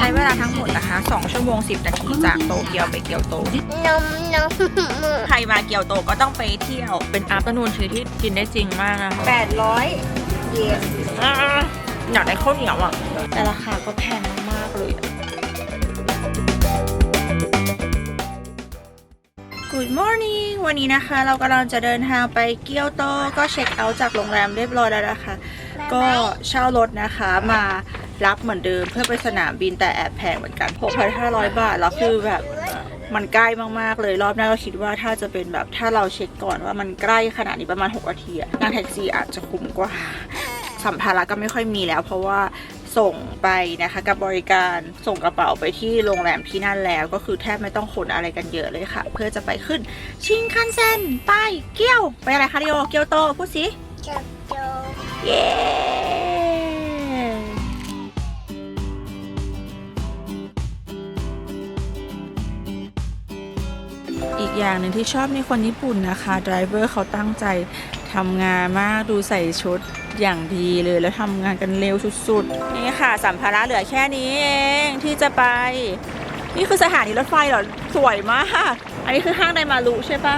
ช้เวลาทั้งหมดนะคะ 2 ชั่วโมง 10 นาทีจากโตเกียวไปเกียวโต นมนมใครมาเกียวโตก็ต้องไปเที่ยว เป็นอาร์ตนูนทีที่กินได้จริงมากนะคะ800 เยนอ่าอยากได้ข้าวเหนียวอะ แต่ราคาก็แพงมากๆเลยอะ Good morning วันนี้นะคะ เรากำลังจะเดินทางไปเกียวโต ก็เช็คเอาท์จากโรงแรมเรียบร้อยแล้วนะคะ ก็เช่ารถนะคะมา รับเหมือนเดิมเพื่อไปสนามบินแต่แอบแพงเหมือนกัน 6,500 บาท แล้วคือแบบมันใกล้มากๆ เลยรอบหน้าก็คิดว่าถ้าจะเป็นแบบถ้าเราเช็คก่อนว่ามันใกล้ขนาดนี้ประมาณ 6 นาทีอะนั่งแท็กซี่อาจจะคุ้มกว่าสัมภาระก็ไม่ค่อยมีแล้ว เพราะว่าส่งไปนะคะกับบริการส่งกระเป๋าไปที่โรงแรมที่นั่นแล้วก็คือแทบไม่ต้องขนอะไรกันเยอะเลยค่ะ เพื่อจะไปขึ้นชิงคันเซ็นไปเกียว ไปอะไรคะเดียวเกียวโตพูดสิจับโจเย้ อีกอย่างหนึ่งที่ชอบในคนญี่ปุ่นนะคะดรเวอร์เขาตั้งใจทำงานมากดูใส่ชุดอย่างดีเลยแล้วทำงานกันเร็วสุดๆ นี่ค่ะ สัมภาระเหลือแค่นี้เองที่จะไป นี่คือสถานีรถไฟเหรอ สวยมาก อันนี้คือห้างไดมารุใช่ปะ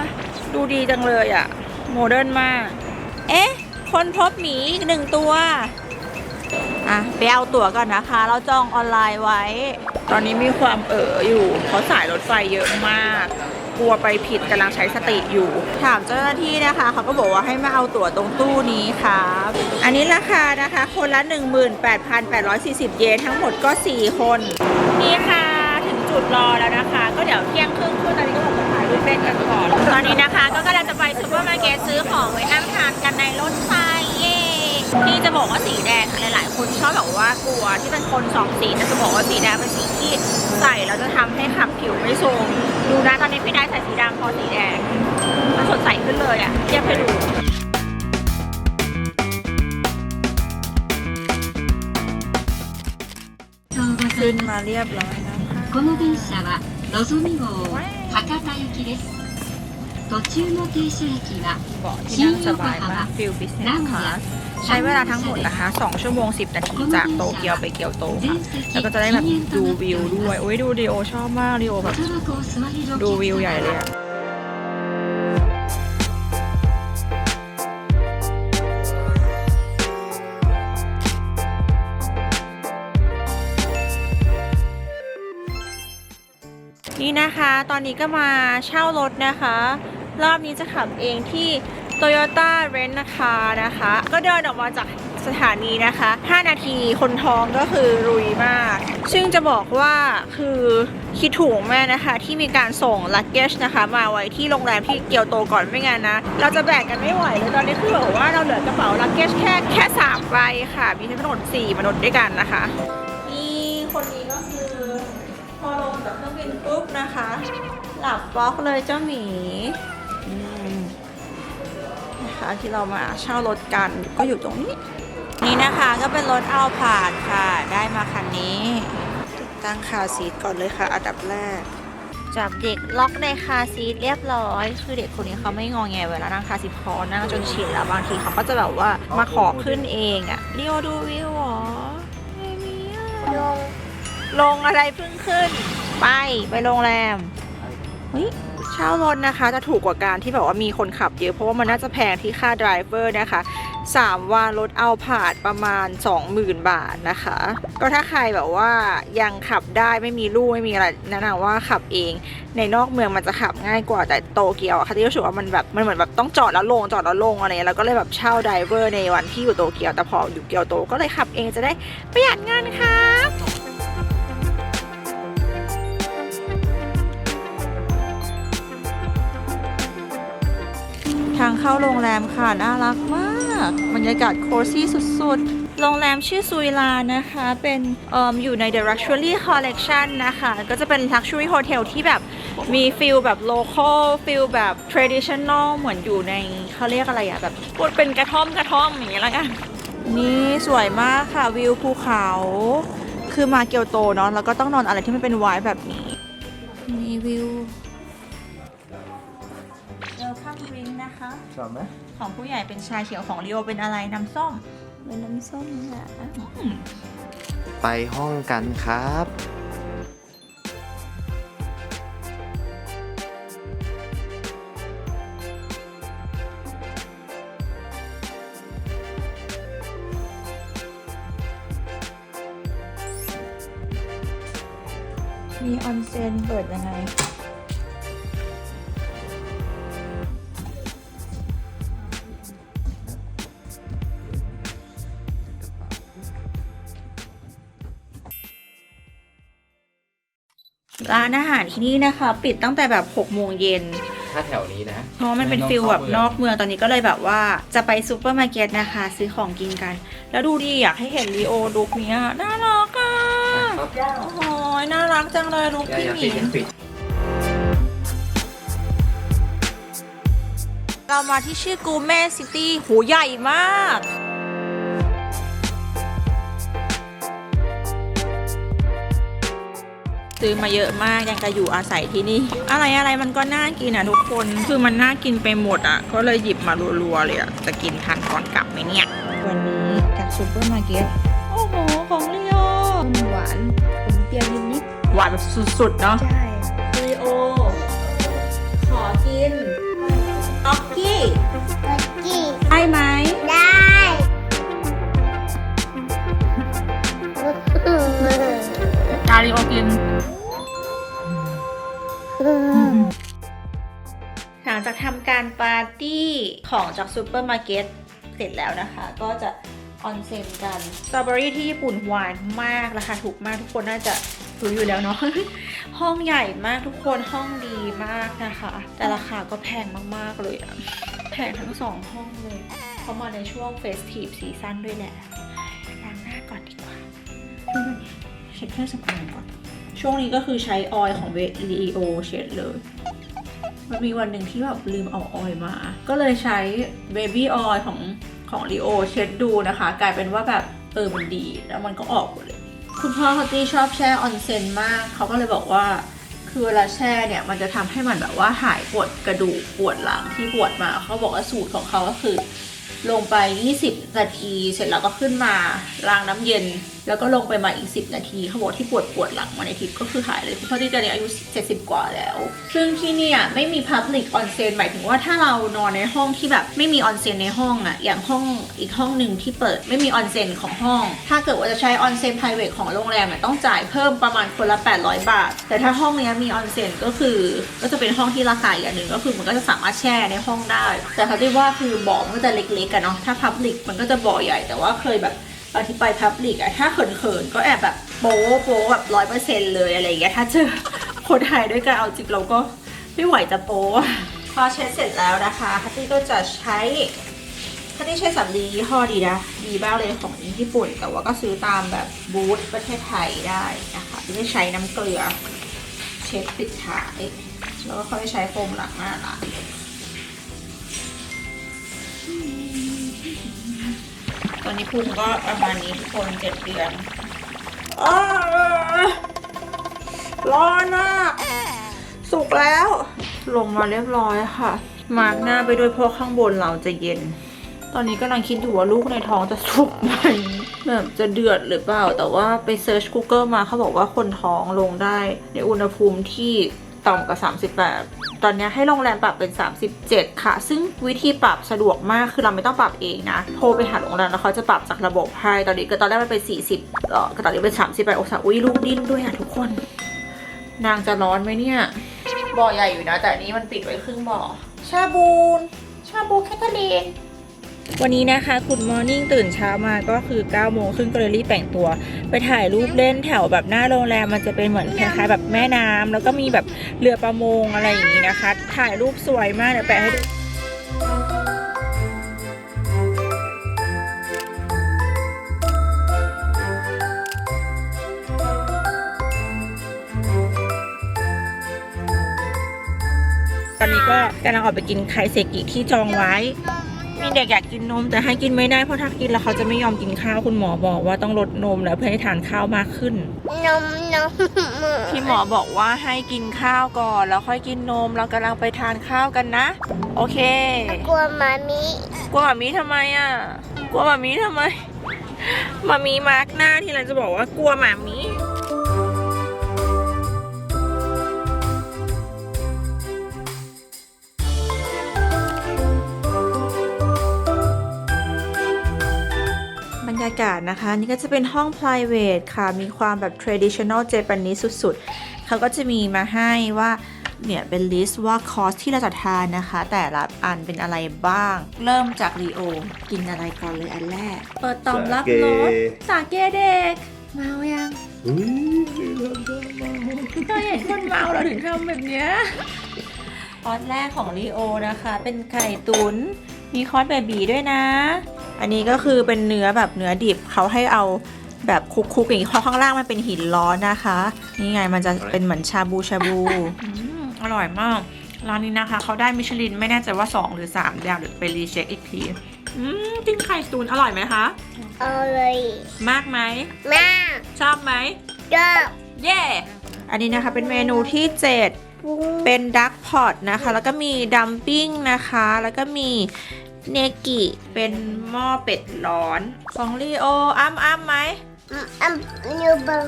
ดูดีจังเลยอะโมเดิร์นมาก เอ๊ะ คนพบหมีอีกหนึ่งตัวอะไปเอาตั๋วก่อนนะคะ เราจองออนไลน์ไว้ ตอนนี้มีความเอ๋ออยู่เพราะสายรถไฟเยอะมาก กลัวไปผิดกำลังใช้สติอยู่ ถามเจ้าหน้าที่นะคะเขาก็บอกว่าให้มาเอาตั๋วตรงตู้นี้ครับอันนี้ราคานะคะ คนละ 18,840 เยนทั้งหมดก็ 4 คน นี่ค่ะถึงจุดรอแล้วนะคะ ก็เดี๋ยวเที่ยงครึ่งขึ้นตอนนี้ก็บอกจะถ่ายรูปเล่นกันก่อน ตอนนี้นะคะก็กำลังจะไปซูเปอร์มาร์เก็ตซื้อของไว้นั่งทานกันในรถไฟเย่ ที่จะบอกว่าสีแดงหลายๆ คนชอบแบบว่ากลัวที่เป็นคนสองสีแต่จะบอกว่าสีแดงเป็นสีที่ใส่แล้วจะทำให้ขับผิวไม่โทรมดูนะตอนนี้พี่ได้ใส่สีดำพอสีแดงมันสดใสขึ้นเลยอะเทียบให้ดู ขึ้นมาเรียบร้อยแล้วค่ะ この電車はのぞみ号博多行きです途中の停車駅は เบาะที่นั่ ใช้เวลาทั้งหมดนะคะ 2 ชั่วโมง 10 นาทีจากโตเกียวไปเกียวโตค่ะ แล้วก็จะได้แบบดูวิวด้วยโอ้ยดูดีโอชอบมากดีโอแบบดูวิวใหญ่เลยอะนี่นะคะ ตอนนี้ก็มาเช่ารถนะคะ รอบนี้จะขับเองที่ Toyota Rent นะคะนะคะ ก็เดินออกมาจากสถานีนะคะ 5 นาทีคนท้องก็คือรุยมาก ซึ่งจะบอกว่าคือคิดถูกแม่นะคะ ที่มีการส่งลักเกจนะคะ มาไว้ที่โรงแรมที่เกียวโตก่อนไม่งั้นนะ เราจะแบ่งกันไม่ไหวเลยตอนนี้คือแบบว่าเราเหลือกระเป๋าลักเกจแค่แค่สามใบค่ะ มีทั้งหมด4มนุษย์ด้วยกันนะคะนี่คนนี้ก็คือ พอลงจากเครื่องบินปุ๊บนะคะ หลับบล็อกเลยเจ้าหมี นะคะที่เรามาเช่ารถกันก็อยู่ตรงนี้ นี่นะคะก็เป็นรถเอาผ่านค่ะได้มาคันนี้ ติดตั้งคาซีทก่อนเลยค่ะ อันดับแรกจับเด็กล็อกในคาซีทเรียบร้อย คือเด็กคนนี้เขาไม่งอแงเวลานั่งคาซีทพอนั่งจนชินแล้วบางทีเขาก็จะแบบว่ามาขอขึ้นเองอะเรียวดูวิวเหรอไม่มีลงลงอะไรเพิ่งขึ้น ไปไปโรงแรมเฮ้ย เช่ารถนะคะจะถูกกว่าการที่แบบว่ามีคนขับเยอะเพราะว่ามันน่าจะแพงที่ค่าดรเวอร์นะคะ 3 วันรถเอาผานประมาณ 20,000 บาทนะคะ ก็ถ้าใครแบบว่ายังขับได้ไม่มีลูกไม่มีอะไรแนะนำว่าขับเอง ในนอกเมืองมันจะขับง่ายกว่าแต่โตเกียวค่ะที่รู้สึกว่ามันแบบมันเหมือนแบบต้องจอดแล้วลงจอดแล้วลงอะไรเงี้ยแล้วก็เลยแบบเช่าไดรเวอร์ในวันที่อยู่โตเกียวแต่พออยู่เกียวโตก็เลยขับเองจะได้ประหยัดเงินครับ เข้าโรงแรมค่ะ น่ารักมากบรรยากาศโคซี่สุดๆ โรงแรมชื่อซุยลานะคะ เป็นเออยู่ใน The Luxury Collection นะคะ ก็จะเป็น Luxury Hotel ที่แบบมีฟิลแบบ local ฟิลแบบ traditional เหมือนอยู่ในเขาเรียกอะไรอะแบบพูดเป็นกระท่อมกระท่อมอย่างเงี้ยละกันนี่สวยมากค่ะวิวภูเขา คือมาเกียวโตเนาะแล้วก็ต้องนอนอะไรที่มันเป็นไวท์แบบนี้นี่วิว เวลคัมดริงนะคะ ชอบไหมของผู้ใหญ่เป็นชาเขียวของลีโอเป็นอะไรน้ำส้มเป็นน้ำส้มค่ะไปห้องกันครับ มีออนเซ็นเปิดยังไง ร้านอาหารที่นี่นะคะ ปิดตั้งแต่แบบ6โมงเย็นถ้าแถวนี้นะเพราะว่ามันเป็นฟิลแบบนอกเมืองตอนนี้ก็เลยแบบว่าจะไปซูเปอร์มาร์เก็ตนะคะ ซื้อของกินกัน แล้วดูดิอยากให้เห็นลีโอลุคเนี้ยน่ารักอะครับโอ้โหน่ารักจังเลยลุคพี่หมีเรามาที่ชื่อกูแม่ซิตี้หูใหญ่มาก ซื้อมาเยอะมากยังจะอยู่อาศัยที่นี่ อะไรอะไรมันก็น่ากินอะทุกคนคือมันน่ากินไปหมดอะ ก็เลยหยิบมารัวๆเลยอะจะกินทันก่อนกลับไหมเนี่ย วันนี้จากซูเปอร์มาร์เก็ตโอ้โหของลีโอหวานผมเปรี้ยวนิดหวานแบบสุดๆเนาะๆใช่ลีโอ ขอกินออกกี้ลักกี้ได้ไหมได้กาลีโอกิน หลังจากทำการปาร์ตี้ของจากซูเปอร์มาร์เก็ตเสร็จแล้วนะคะ ก็จะออนเซ็นกันสตรอเบอรี่ที่ญี่ปุ่นหวานมากราคาถูกมากทุกคนน่าจะรู้อยู่แล้วเนาะห้องใหญ่มากทุกคนห้องดีมากนะคะ แต่ราคาก็แพงมากๆเลยอะแพงทั้งสองห้องเลยเพราะมาในช่วงเฟสทีฟซีซั่นด้วยแหละล้างหน้าก่อนดีกว่าเช็ดเครื่องสำอางก่อน ช่วงนี้ก็คือใช้ออยล์ของเวลีโอเช็ดเลย มันมีวันหนึ่งที่แบบลืมเอาออยล์มา ก็เลยใช้เบบี้ออยล์ของของลีโอเช็ดดูนะคะ กลายเป็นว่าแบบเออมันดีแล้วมันก็ออกหมดเลย คุณพ่อเขาตีชอบแช่ออนเซนมาก เขาก็เลยบอกว่าคือเวลาแช่เนี่ยมันจะทำให้มันแบบว่าหายปวดกระดูกปวดหลังที่ปวดมา เขาบอกว่าสูตรของเขาก็คือ ลงไป 20 นาที เสร็จแล้วก็ขึ้นมาล้างน้ำเย็นแล้วก็ลงไปมาอีก 10 นาทีเขาบอกที่ปวดปวดหลังมาในทิพย์ก็คือหายเลยคุณพ่อที่จะเนี่ยอายุ 70 กว่าแล้ว ซึ่งที่เนี่ยไม่มี Public Onsen หมายถึงว่าถ้าเรานอนในห้องที่แบบไม่มีออนเซ็นในห้องอะอย่างห้องอีกห้องหนึ่งที่เปิดไม่มีออนเซ็นของห้อง ถ้าเกิดว่าจะใช้ออนเซ็น private ของโรงแรมต้องจ่ายเพิ่มประมาณคนละ 800 บาท แต่ถ้าห้องนี้มีออนเซ็นก็คือก็จะเป็นห้องที่ราคาอีกอย่างหนึ่งก็คือมันก็จะสามารถแช่ในห้องได้ แต่เขาเรียกว่าคือบ่อมันก็จะเล็กๆกันเนาะถ้า Public มันก็จะบ่อใหญ่แต่ว่าเคยแบบ อนที่ไปพับลิกอะถ้าเขินๆก็แอบแบบโป๊โป๊แบบร้อยเปอร์เซ็นเลยอะไรอย่างเงี้ยถ้าเจอคนไทยด้วยกันเอาจริงเราก็ไม่ไหวจะโป๊พอเช็ดเสร็จแล้วนะคะฮัตตี้ก็จะใช้ฮัตตี้ใช้สำลียี่ห้อดีนะดีบ้ากเลยของญี่ปุ่นแต่ว่าก็ซื้อตามแบบบูธประเทศไทยได้นะคะไม่ใช้น้ำเกลือ เช็ดปิดท้ายแล้วก็ค่อยใช้โฟมหลังหน้าละ ตอนนี้ภูมิก็ประมาณนี้ทุกคนเจ็ดเดือนอ้าวร้อนมากสุกแล้ว ลงมาเรียบร้อยค่ะ มาร์กหน้าไปด้วยเพราะข้างบนเราจะเย็น ตอนนี้กำลังคิดอยู่ว่าลูกในท้องจะสุกไหมแบบจะเดือดหรือเปล่า แต่ว่าไปเซิร์ช Google มาเขาบอกว่าคนท้องลงได้ในอุณหภูมิที่ ต่ำกว่า 38 ตอนนี้ให้โรงแรมปรับเป็น 37 ค่ะ ซึ่งวิธีปรับสะดวกมากคือเราไม่ต้องปรับเองนะ โทรไปหาโรงแรมแล้วเขาจะปรับจากระบบให้ ตอนนี้ก็ตอนแรกมันเป็น 40เออก็ตอนนี้เป็น 38องศาอุ้ยลูกดิ้นด้วยอะทุกคน นางจะร้อนไหมเนี่ยบ่อใหญ่อยู่นะ แต่อันนี้มันปิดไว้ครึ่งบ่อชาบูนชาบูแคทเธอรีน วันนี้นะคะคุณมอร์นิ่งตื่นเช้ามาก็คือ9โมงครึ่งก็เลยรีบแต่งตัว ไปถ่ายรูปเล่นแถวแบบหน้าโรงแรมมันจะเป็นเหมือนคล้ายๆแบบแม่น้ำแล้วก็มีแบบเรือประมงอะไรอย่างนี้นะคะ ถ่ายรูปสวยมากเดี๋ยวแปะให้ดูตอนนี้ก็กำลังออกไปกินไคเซกิที่จองไว้ มีเด็กอยากกินนม แต่ให้กินไม่ได้เพราะถ้ากินแล้วเขาจะไม่ยอมกินข้าวคุณหมอบอกว่าต้องลดนมแล้วเพื่อให้ทานข้าวมากขึ้น นมนมพี่หมอบอกว่าให้กินข้าวก่อนแล้วค่อยกินนมเรากำลังไปทานข้าวกันนะ โอเค กลัวมามิกลัวหมามีทำไมอะ กลัวหมามีทำไมมามีมาร์กหน้าที่เราจะบอกว่ากลัวหมามี รรยากาศนะคะ นี่ก็จะเป็นห้อง private ค่ะ มีความแบบ traditional Japanese สุดๆ เขาก็จะมีมาให้ว่าเนี่ยเป็นลิสต์ว่าคอร์สที่เราจะทานนะคะ แต่ละอันเป็นอะไรบ้าง เริ่มจากรีโอ กินอะไรก่อนเลยอันแรก เปิดตอมรับรสสาเกเด็ก เมายังเราเห็นคนเมาเราถึงทำแบบเนี้ยคอร์สแรกของรีโอนะคะ เป็นไก่ตุน๋นมีคอร์สเบบีด้วยนะ อันนี้ก็คือเป็นเนื้อแบบเนื้อดิบเขาให้เอาแบบคุกๆอย่างนี้เพราะข้างล่างมันเป็นหินร้อนนะคะ นี่ไงมันจะเป็นเหมือนชาบูชาบูอืมอร่อยมากร้านนี้นะคะเขาได้มิชลินไม่แน่ใจว่า 2 หรือ3ดาวเดี๋ยวไปรีเช็คอีกทีอืมกินไข่ตูนอร่อยไหมคะเอาเลยมากไหมมากชอบไหมชอบเย้อันนี้นะคะเป็นเมนูที่7ปุ้งเป็นดักพอตนะคะ แล้วก็มีดัมปิ้งนะคะ แล้วก็มี เนกิเป็นหม้อเป็ดร้อน ของลีโออ้ำอ้ำไหมอืมอืมยูบัง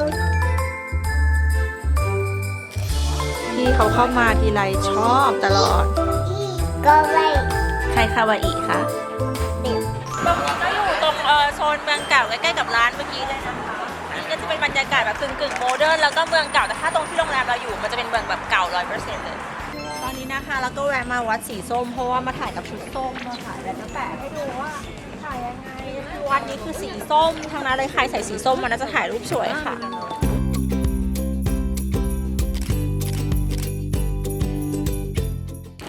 ที่เขาเข้ามาทีไรชอบตลอดอีก็ไว้ใครคาวาอิคะตรงนี้ก็อยู่ตรงเออโซนเมืองเก่าใกล้ๆกับร้านเมื่อกี้เลยนะคะอันนี้ก็จะเป็นบรรยากาศแบบกึ่งกึ่งๆโมเดิร์นแล้วก็เมืองเก่าแต่ถ้าตรงที่โรงแรมเราอยู่มันจะเป็นเมืองแบบเก่าร้อยเปอร์เซ็นต์เลยตอ นนี้นะคะ แล้วก็แวะมาวัดสีส้ม เพราะว่ามาถ่ายกับชุดส้มมาถ่ายแล้วจะแปะให้ดูว่าถ่ายยังไงคือวัดนี้คือสีส้มทั้งนั้นเลยใครใส่สีส้มมันน่าจะถ่ายรูปสวยค่ะ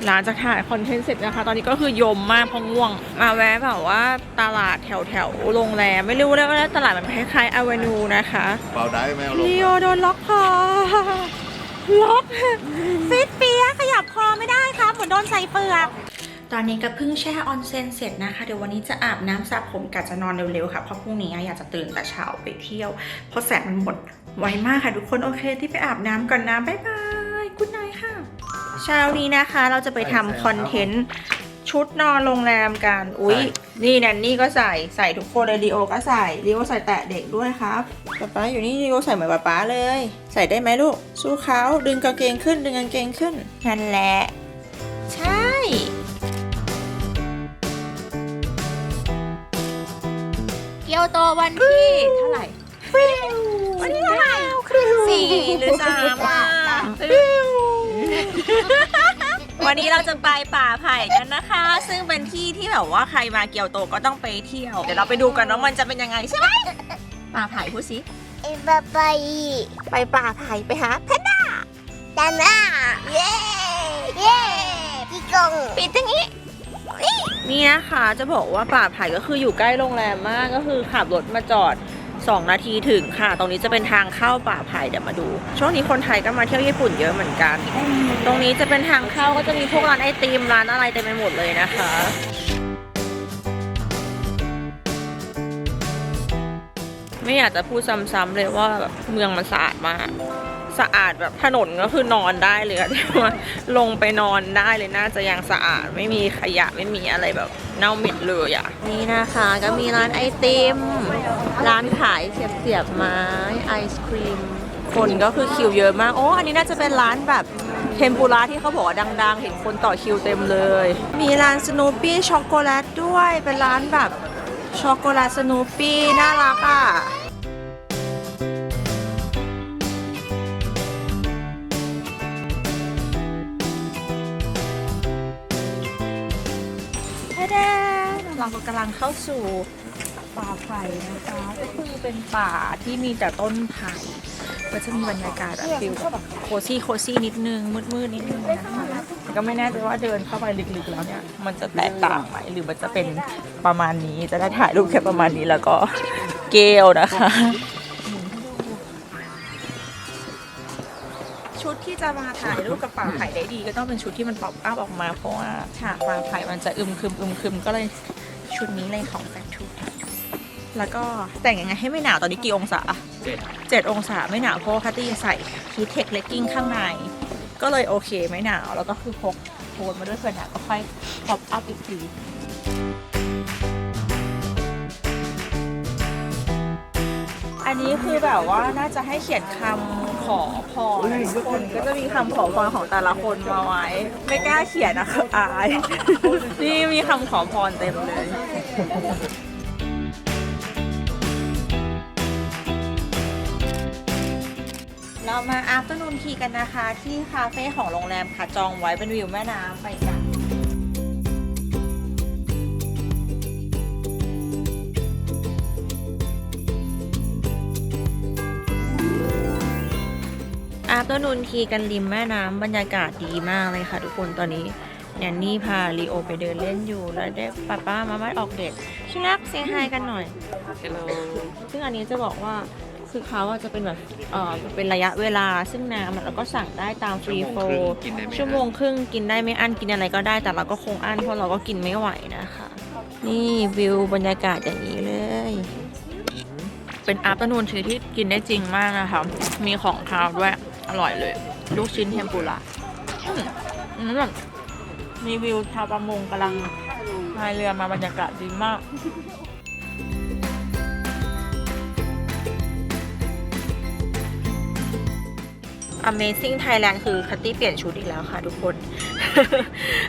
หลังจากถ่ายคอนเทนต์เสร็จนะคะ ตอนนี้ก็คือยมมากเพราะง่วง มาแวะแบบว่าตลาดแถวแถวๆโรงแรม ไม่รู้เลยว่าตลาดมันคล้ายๆอเวนูนะคะเบาได้ไหมเอาลงลีโอโดนล็อกคอล็อกฟิตเปี ขับคอไม่ได้ครับเหมือนโดนใส่เปลือก ตอนนี้ก็เพิ่งแช่ออนเซนเสร็จนะคะ เดี๋ยววันนี้จะอาบน้ำสระผมกะจะนอนเร็วๆค่ะ เพราะพรุ่งนี้อยากจะตื่นแต่เช้าไปเที่ยว เพราะแสงมันหมดไวมากค่ะทุกคนโอเคที่ไปอาบน้ำก่อนนะบ๊ายบายคุณนายค่ะ เช้านี้นะคะเราจะไปทำคอนเทนต์ ชุดนอนโรงแรมกัน อุ๊ย นี่แนนนี่ก็ใส่ ใส่ทุกคนเลยลีโอก็ใส่ลีโอใส่แตะเด็กด้วยครับป๊าป๊าอยู่นี่ลีโอใส่เหมือนป๊าป๊าเลย ใส่ได้ไหมลูก สู้เขาดึงกางเกงขึ้น ดึงกางเกงขึ้นนั่นแหละ ใช่เกียวโตวันที่เท่าไหร่วันที่เท่าไหร่สี่หรือสามอะ วันนี้เราจะไปป่าไผ่กันนะคะ ซึ่งเป็นที่ที่แบบว่าใครมาเกียวโตก็ต้องไปเที่ยว เดี๋ยวเราไปดูกันว่ามันจะเป็นยังไงใช่ไหมป่าไผ่พูดสิไอ้บาไปไปป่าไผ่ไปหาเพชรดาน่าเย้เย้พี่กงปิดอย่างนี้นี่นะคะจะบอกว่าป่าไผ่ก็คืออยู่ใกล้โรงแรมมากก็คือขับรถมาจอด 2 นาทีถึงค่ะ ตรงนี้จะเป็นทางเข้าป่าไผ่เดี๋ยวมาดู ช่วงนี้คนไทยก็มาเที่ยวญี่ปุ่นเยอะเหมือนกัน ตรงนี้จะเป็นทางเข้าก็จะมีพวกร้านไอติมร้านอะไรเต็มไปหมดเลยนะคะไม่อยากจะพูดซ้ำๆเลยว่าแบบเมืองมันสะอาดมาก สะอาดแบบถนนก็คือนอนได้เลยที่ว่าลงไปนอนได้เลยน่าจะยังสะอาดไม่มีขยะไม่มีอะไรแบบเน่าเหม็นเลยอะนี่นะคะก็มีร้านไอติม ร้านขายเสียบเสียบๆไม้ไอศครีมคนก็คือคิวเยอะมากโอ้อันนี้น่าจะเป็นร้านแบบเทมปุระที่เขาบอกว่าดัง ๆ เห็นคนต่อคิวเต็มเลย มีร้านสโนปี้ช็อกโกแลตด้วยเป็นร้านแบบช็อกโกแลตสโนปี้น่ารักอะ เรากำลังเข้าสู่ป่าไผ่นะคะ ก็คือเป็นป่าที่มีแต่ต้นไผ่ก็จะมีบรรยากาศแบบฟิลแบบโคซี่โคซี่นิดนึงมืดๆนิดนึงนะคะก็ไม่แน่ใจว่าเดินเข้าไปลึกๆแล้วเนี่ยมันจะแตกต่างไหมหรือมันจะเป็นประมาณนี้จะได้ถ่ายรูปแค่ประมาณนี้แล้วก็เกลนะคะ ชุดที่จะมาถ่ายรูปกับป่าไผ่ได้ดี ก็ต้องเป็นชุดที่มันป๊อปอัพออกมาเพราะว่าฉากป่าไผ่มันจะอึมครึมอึมครึมก็เลย ชุดนี้เลยของแฟทูแล้วก็แต่งยังไงให้ไม่หนาวตอนนี้กี่องศาเจ็ดเจ็ดองศาไม่หนาวเพราะว่าคัตตี้ใส่ฮีทเทคเลกกิ้งข้างใน ก็เลยโอเคไม่หนาวแล้วก็คือพกโทนมาด้วยเผื่อหนาวก็ค่อยป๊อปอัพอีกทีนนี้คือแบบว่าน่าจะให้เขียนคำขอพรนะทุกคนก็จะมีคำขอพรของแต่ละคนมาไว้ ไม่กล้าเขียนนะคะอาย นี่มีคำขอพรเต็มเลย เรามา afternoon tea กันนะคะ ที่คาเฟ่ของโรงแรมค่ะจองไว้เป็นวิวแม่น้ำไปกันอาฟเตอร์นูนทีกันริมแม่น้ำบรรยากาศดีมากเลยค่ะทุกคนตอนนี้ แนนนี่พาลีโอไปเดินเล่นอยู่แล้วได้ป้าป้ามามาออกเดทชิลักเซฮายกันหน่อยซึ่งอันนี้จะบอกว่าคือเขาอะจะเป็นแบบเออเป็นระยะเวลา ซึ่งน้ำอะเราก็สั่งได้ตามฟรีโฟชั่วโมงครึ่งกินได้ไม่อั้นกินอะไรก็ได้ แต่เราก็คงอั้นเพราะเราก็กินไม่ไหวนะคะ นี่วิวบรรยากาศอย่างนี้เลย เป็นอา t เ r n นูนทีที่กินได้จริงมากนะคะ มีของคาวด้วยอร่อยเลย ลูกชิ้นเทมปุระอืมอืมแบบ มีวิวชาวประมงกำลังพายเรือมาบรรยากาศดีมาก Amazing Thailand คือคัตตี้เปลี่ยนชุดอีกแล้วค่ะทุกคน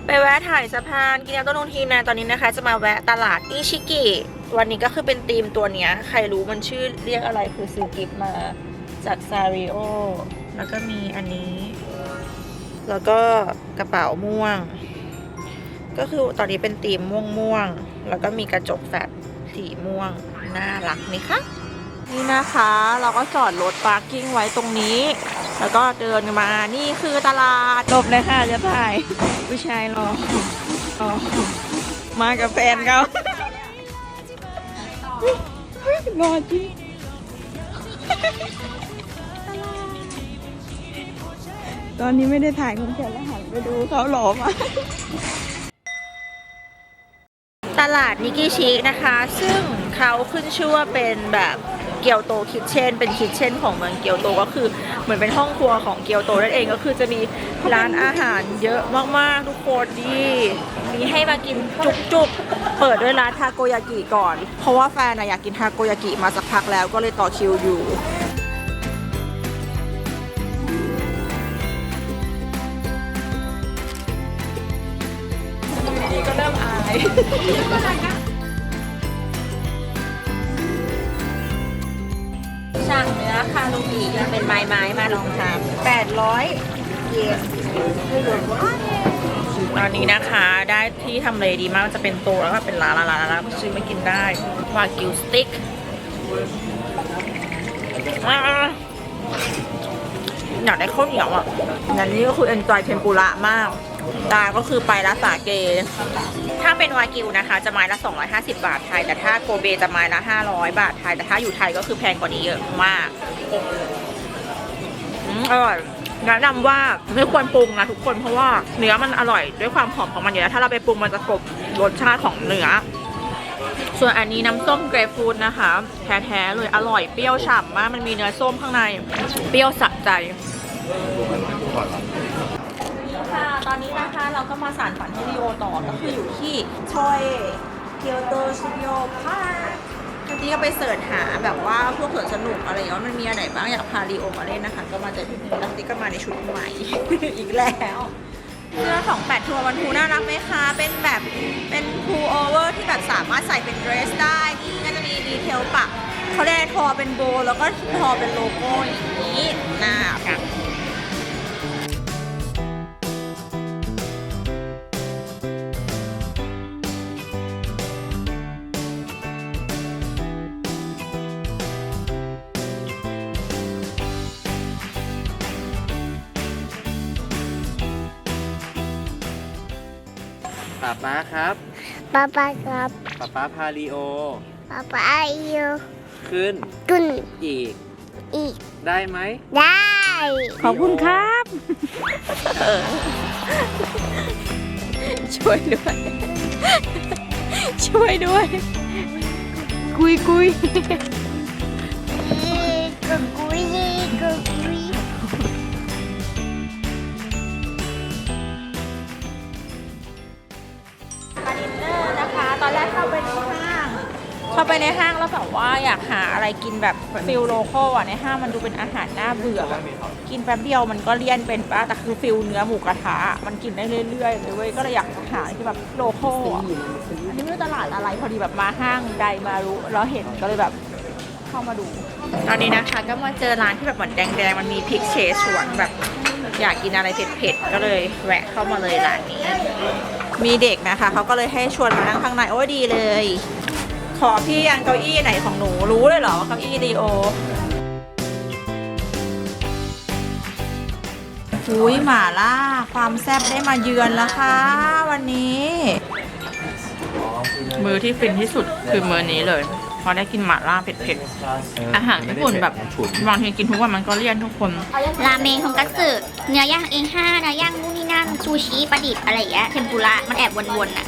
ไปแวะถ่ายสะพานกินน้ำต้นนทีนะตอนนี้นะคะ จะมาแวะตลาดอิชิกิวันนี้ก็คือเป็นธีมตัวเนี้ย ใครรู้มันชื่อเรียกอะไรคือซื้อกิฟต์มาจากซาริโอแล้วก็มีอันนี้ แล้วก็กระเป๋าม่วง ก็คือตอนนี้เป็นธีมม่วงม่วงๆแล้วก็มีกระจกแฟลตสีม่วง น่ารักไหมคะ นี่นะคะเราก็จอดรถปาร์กิ้งไว้ตรงนี้ แล้วก็เดินมานี่คือตลาดหลบเลยค่ะจะถ่ายผู้ชายรอรอมากับแฟนเขารอจริงตอนนี้ไม่ได้ถ่ายคนแก่แล้วหันไปดูเขาหลอมา ตลาดนิกิชินะคะ ซึ่งเขาขึ้นชื่อว่าเป็นแบบเกียวโตคิทเช่น เป็นคิทเช่นของเมืองเกียวโตก็คือเหมือนเป็นห้องครัวของเกียวโตนั่นเองก็คือจะมีร้านอาหารเยอะมากๆ ทุกคนดีมีให้มากินจุกๆ เปิดด้วยร้านทาโกยากิก่อน เพราะว่าแฟนอะอยากกินทาโกยากิมาสักพักแล้วก็เลยต่อคิวอยู่ สั่งเนื้อคารุกิเป็นไม้ไม้ๆมาลองทำแปดร้อยเยนตอนนี้นะคะได้ที่ทำเลดีมากจะเป็นโตะแล้วก็เป็นร้านร้านร้านร้านซื้อมากินได้วากิวสติ๊กอ่าอยากได้ข้าวเหนียวอะงั้นนี่ก็คือเอนจอยเทมปุระมาก ตาก็คือไปละสาเก ถ้าเป็นวากิวนะคะ จะไม้ละ 250 บาทไทย แต่ถ้าโกเบจะไม้ละ 500 บาทไทย แต่ถ้าอยู่ไทยก็คือแพงกว่านี้เยอะมากอร่อยแนะนำว่าไม่ควรปรุงนะทุกคนเพราะว่าเนื้อมันอร่อยด้วยความหอมของมันอยู่แล้วถ้าเราไปปรุงมันจะกลบรสชาติของเนื้อ ส่วนอันนี้น้ำส้มเกรฟฟูดนะคะ แท้ๆเลยอร่อยเปรี้ยวฉ่ำมากมันมีเนื้อส้มข้างใน เปรี้ยวสะใจ ตอนนี้นะคะเราก็มาสารฝันให้ลีโอต่อก็คืออยู่ที่ชอยเกียวโตสตูดิโอพาร์คเมื่อกี้ก็ไปเสิร์ชหาแบบว่าพวกสวนสนุกอะไรอย่างเงี้ยมันมีอันไหนบ้างอยากพาลีโอมาเล่นนะคะ ก็มาเจอที่นี่แล้วติ๊กก็มาในชุดใหม่ อีกแล้วเสื้อของแปดทัวร์วันทูน่ารักไหมคะ เป็นแบบเป็นพูโอเวอร์ที่แบบสามารถใส่เป็นเดรสได้ นี่ก็จะมีดีเทลปักเขาได้ทอเป็นโบว์แล้วก็ทอเป็นโลโก้อย่างนี้น่า ป๊าป๊าครับป๊าป๊าครับป๊าป๊าพาลีโอป๊าป๊าอยู่ขึ้นกุนอีก อีก ได้ไหม ได้ ขอบคุณครับ ช่วยด้วย ช่วยด้วยกุยกุยกุกกุยกุกกุย เนอร์นะคะตอนแรกเข้าไปในห้างแล้วแบบว่าอยากหาอะไรกินแบบฟิลโลคอลอะในห้างมันดูเป็นอาหารน่าเบื่อแบบกินแป๊บเดียวมันก็เลี่ยนเป็นป้าแต่คือฟิลเนื้อหมูกระทะมันกินได้เรื่อยๆเลยเว้ยก็เลยอยากหาที่แบบโลคอลอะอันนี้ไม่รู้ตลาดอะไรพอดีแบบมาห้างใดมารู้แล้วเห็นก็เลยแบบเข้ามาดู ตอนนี้นะคะก็มาเจอร้านที่แบบเหมือนแดงๆมันมีพริกเชสวนแบบอยากกินอะไรเผ็ดๆก็เลยแวะเข้ามาเลยร้านนี้ มีเด็กนะคะเขาก็เลยให้ชวนมานั่งข้างในโอ้ดีเลย ขอพี่ยังเก้าอี้ไหนของหนูรู้เลยเหรอว่าเก้าอี้ดีโออุ้ยหมาล่า ความแซ่บได้มาเยือนแล้วค่ะ วันนี้ มือที่ฟินที่สุดคือมือนี้เลยเพราะได้กินหมาล่าเผ็ดๆ อาหารญี่ปุ่นแบบบางทีกินทุกวันมันก็เลี่ยนทุกคน ราเมงทงคัตสึเนื้อย่างเองห้าเนื้อย่างนู่นนี่นั่นซูชิปลาดิบอะไรอย่างเงี้ยเทมปุระมันแอบวนๆอะ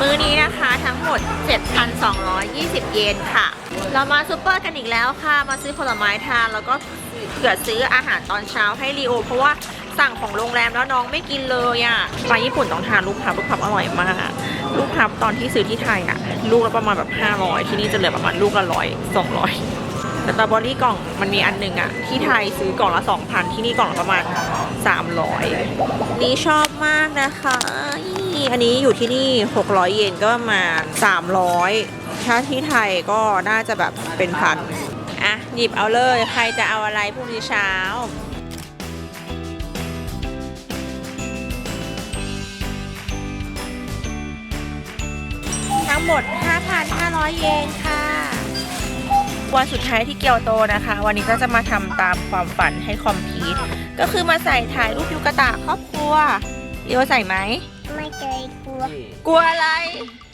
มื้อนี้นะคะทั้งหมด 7,220 เยนค่ะ เรามาซูเปอร์กันอีกแล้วค่ะ มาซื้อผลไม้ทานแล้วก็เผื่อซื้ออาหารตอนเช้าให้ลีโอ เพราะว่าสั่งของโรงแรมแล้วน้องไม่กินเลยอะ่ะไปญี่ปุ่นต้องทานลูกพับลูกพับอร่อยมาก ลูกพับตอนที่ซื้อที่ไทยอะ่ะลูกละประมาณแบบ 500 ที่นี่จะเหลือประมาณลูกละร้อยสองร้อยสตรอเบอรี่กล่องมันมีอันหนึ่งอะ่ะที่ไทยซื้อกล่องละ 2,000 ที่นี่กล่องละประมาณ 300 นี่ชอบมากนะคะอีอันนี้อยู่ที่นี่ 600 เยนก็ประมาณ 300 ถ้าที่ไทยก็น่าจะแบบเป็นพันอะหยิบเอาเลยใครจะเอาอะไรพรุ่งนี้เช้า ทั้งหมด 5,500 เยนค่ะ วันสุดท้ายที่เกียวโตนะคะ วันนี้ก็จะมาทำตามความฝันให้คอมพลีทก็คือมาใส่ถ่ายรูปยูกะตะครอบครัวเดียวใส่ไหม ไม่เคยกลัว กลัวอะไร